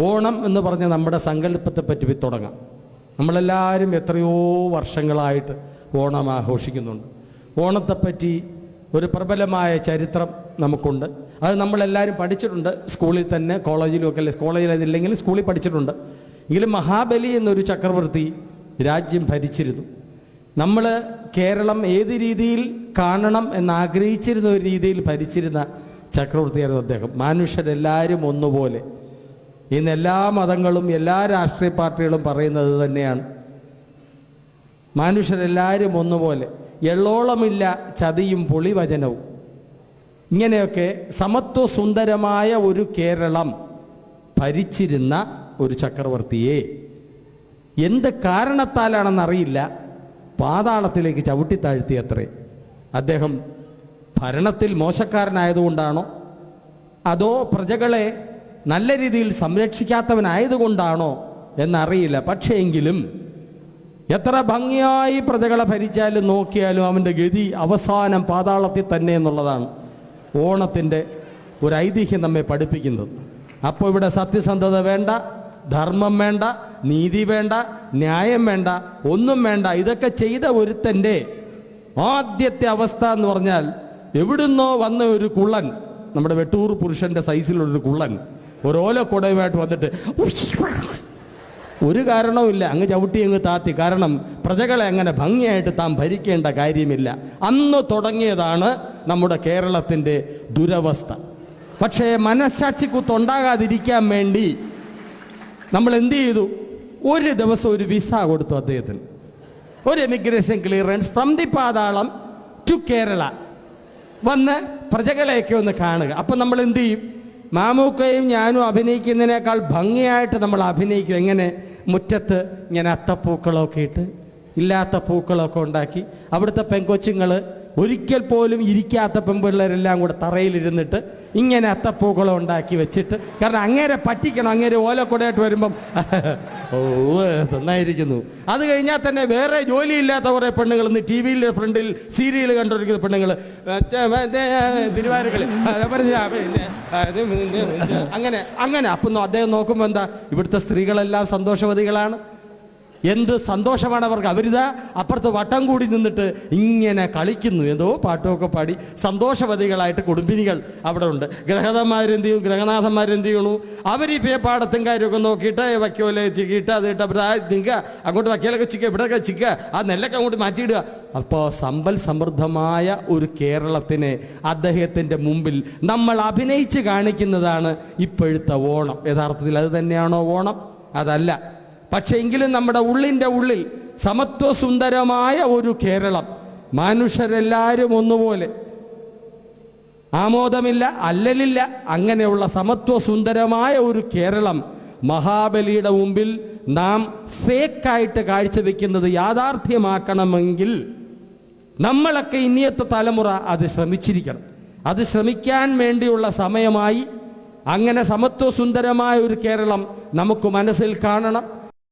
ഓണം എന്ന് പറഞ്ഞ നമ്മുടെ സങ്കല്പത്തെ പറ്റി തുടങ്ങാം. നമ്മളെല്ലാവരും എത്രയോ വർഷങ്ങളായിട്ട് ഓണം ആഘോഷിക്കുന്നുണ്ട്. ഓണത്തെപ്പറ്റി ഒരു പ്രബലമായ ചരിത്രം നമുക്കുണ്ട്. അത് നമ്മളെല്ലാവരും പഠിച്ചിട്ടുണ്ട്. സ്കൂളിൽ തന്നെ കോളേജിലും ഒക്കെ കോളേജിൽ അതില്ലെങ്കിൽ സ്കൂളിൽ പഠിച്ചിട്ടുണ്ട്. എങ്കിലും മഹാബലി എന്നൊരു ചക്രവർത്തി രാജ്യം ഭരിച്ചിരുന്നു. നമ്മൾ കേരളം ഏത് രീതിയിൽ കാണണം എന്നാഗ്രഹിച്ചിരുന്ന ഒരു രീതിയിൽ ഭരിച്ചിരുന്ന ചക്രവർത്തിയായിരുന്നു അദ്ദേഹം. മനുഷ്യരെല്ലാവരും ഒന്നുപോലെ. ഇന്ന് എല്ലാ മതങ്ങളും എല്ലാ രാഷ്ട്രീയ പാർട്ടികളും പറയുന്നത് തന്നെയാണ്. മനുഷ്യരെല്ലാവരും ഒന്നുപോലെ എള്ളോളമില്ല ചതിയും പൊളിവചനവും. ഇങ്ങനെയൊക്കെ സമത്വ സുന്ദരമായ ഒരു കേരളം ഭരിച്ചിരുന്ന ഒരു ചക്രവർത്തിയെ എന്ത് കാരണത്താലാണെന്നറിയില്ല. പാതാളത്തിലേക്ക് ചവിട്ടിത്താഴ്ത്തിയത്രേ. അദ്ദേഹം ഭരണത്തിൽ മോശക്കാരനായതുകൊണ്ടാണോ? അതോ പ്രജകളെ നല്ല രീതിയിൽ സംരക്ഷിക്കാത്തവനായതുകൊണ്ടാണോ എന്നറിയില്ല. പക്ഷേ എങ്കിലും എത്ര ഭംഗിയായി പ്രജകളെ ഭരിച്ചാലും നോക്കിയാലും അവന്റെ ഗതി അവസാനം പാതാളത്തിൽ തന്നെ എന്നുള്ളതാണ് ഓണത്തിന്റെ ഒരു ഐതിഹ്യം നമ്മെ പഠിപ്പിക്കുന്നത്. അപ്പോൾ ഇവിടെ സത്യസന്ധത വേണ്ട ധർമ്മം വേണ്ട നീതി വേണ്ട ന്യായം വേണ്ട ഒന്നും വേണ്ട. ഇതൊക്കെ ചെയ്ത ഒരുത്തന്റെ ആദ്യത്തെ അവസ്ഥ എന്ന് പറഞ്ഞാൽ എവിടുന്നോ വന്ന ഒരു കുള്ളൻ നമ്മുടെ വെട്ടൂർ പുരുഷന്റെ സൈസിലുള്ളൊരു കുള്ളൻ ഒരു ഓലക്കുടയുമായിട്ട് വന്നിട്ട് ഒരു കാരണവുമില്ല അങ്ങ് ചവിട്ടി അങ്ങ് താത്തി. കാരണം പ്രജകളെ അങ്ങനെ ഭംഗിയായിട്ട് താൻ ഭരിക്കേണ്ട കാര്യമില്ല. അന്ന് തുടങ്ങിയതാണ് നമ്മുടെ കേരളത്തിന്റെ ദുരവസ്ഥ. പക്ഷേ മനസ്സാക്ഷി കുത്തുണ്ടാകാതിരിക്കാൻ വേണ്ടി നമ്മൾ എന്ത് ചെയ്തു? ഒരു ദിവസം ഒരു വിസ കൊടുത്തു അദ്ദേഹത്തിന്. ഒരു emigration clearance from the Pathalam to Kerala വന്ന് പ്രജകളെയൊക്കെ ഒന്ന് കാണുക. അപ്പം നമ്മൾ എന്ത് ചെയ്യും? മാമൂക്കയും ഞാനും അഭിനയിക്കുന്നതിനേക്കാൾ ഭംഗിയായിട്ട് നമ്മൾ അഭിനയിക്കും. എങ്ങനെ? മുറ്റത്ത് ഇങ്ങനെ അത്തപ്പൂക്കളൊക്കെ ഇട്ട് ഇല്ലാത്ത പൂക്കളൊക്കെ ഉണ്ടാക്കി. അവിടുത്തെ പെങ്കൊച്ചുങ്ങൾ ഒരിക്കൽ പോലും ഇരിക്കാത്ത പെൺപിള്ളേരെല്ലാം കൂടെ തറയിലിരുന്നിട്ട് ഇങ്ങനെ അത്തപ്പൂക്കളം ഉണ്ടാക്കി വെച്ചിട്ട്. കാരണം അങ്ങേരെ പറ്റിക്കണം അങ്ങേരെ ഓലക്കുടയായിട്ട് വരുമ്പം ഓ നന്നായിരിക്കുന്നു. അത് കഴിഞ്ഞാൽ തന്നെ വേറെ ജോലിയില്ലാത്ത കുറേ പെണ്ണുങ്ങൾ ഇന്ന് ടി വിയിലെ ഫ്രണ്ടിൽ സീരിയൽ കണ്ടോണ്ടിരിക്കുന്ന പെണ്ണുങ്ങൾ. തിരുവാരക്കളി അങ്ങനെ അങ്ങനെ. അപ്പം അദ്ദേഹം നോക്കുമ്പോൾ എന്താ? ഇവിടുത്തെ സ്ത്രീകളെല്ലാം സന്തോഷവതികളാണ്. എന്ത് സന്തോഷമാണ് അവർക്ക്. അവരിതാ അപ്പുറത്ത് വട്ടം കൂടി നിന്നിട്ട് ഇങ്ങനെ കളിക്കുന്നു. എന്തോ പാട്ടുമൊക്കെ പാടി സന്തോഷവതികളായിട്ട് കുടുംബിനികൾ അവിടെ ഉണ്ട്. ഗ്രഹതന്മാരെന്ത് ചെയ്യും? ഗ്രഹനാഥന്മാരെന്ത് ചെയ്യണു? അവർ ഈ പാടത്തും കാര്യമൊക്കെ നോക്കിയിട്ട് വയ്ക്കോലെ ചിക്കിയിട്ട് അത് ഇട്ട് നിൽക്കുക അങ്ങോട്ട് വയ്ക്കലൊക്കെ ചിക്കുക ഇവിടെയൊക്കെ ചിക്കുക ആ നെല്ലൊക്കെ അങ്ങോട്ട് മാറ്റിയിടുക. അപ്പോൾ സമ്പൽ സമൃദ്ധമായ ഒരു കേരളത്തിനെ അദ്ദേഹത്തിന്റെ മുമ്പിൽ നമ്മൾ അഭിനയിച്ച് കാണിക്കുന്നതാണ് ഇപ്പോഴത്തെ ഓണം. യഥാർത്ഥത്തിൽ അത് തന്നെയാണോ ഓണം? അതല്ല. പക്ഷേ എങ്കിലും നമ്മുടെ ഉള്ളിന്റെ ഉള്ളിൽ സമത്വസുന്ദരമായ ഒരു കേരളം മനുഷ്യരെല്ലാവരും ഒന്നുപോലെ. ആമോദമില്ല അല്ലലില്ല അങ്ങനെയുള്ള സമത്വസുന്ദരമായ ഒരു കേരളം മഹാബലിയുടെ മുമ്പിൽ നാം ഫേക്കായിട്ട് കാഴ്ചവെക്കുന്നത് യാഥാർത്ഥ്യമാക്കണമെങ്കിൽ നമ്മളൊക്കെ ഇനിയത്തെ തലമുറ അത് ശ്രമിച്ചിരിക്കണം. അത് ശ്രമിക്കാൻ വേണ്ടിയുള്ള സമയമായി അങ്ങനെ സമത്വസുന്ദരമായ ഒരു കേരളം നമുക്ക് മനസ്സിൽ കാണണം.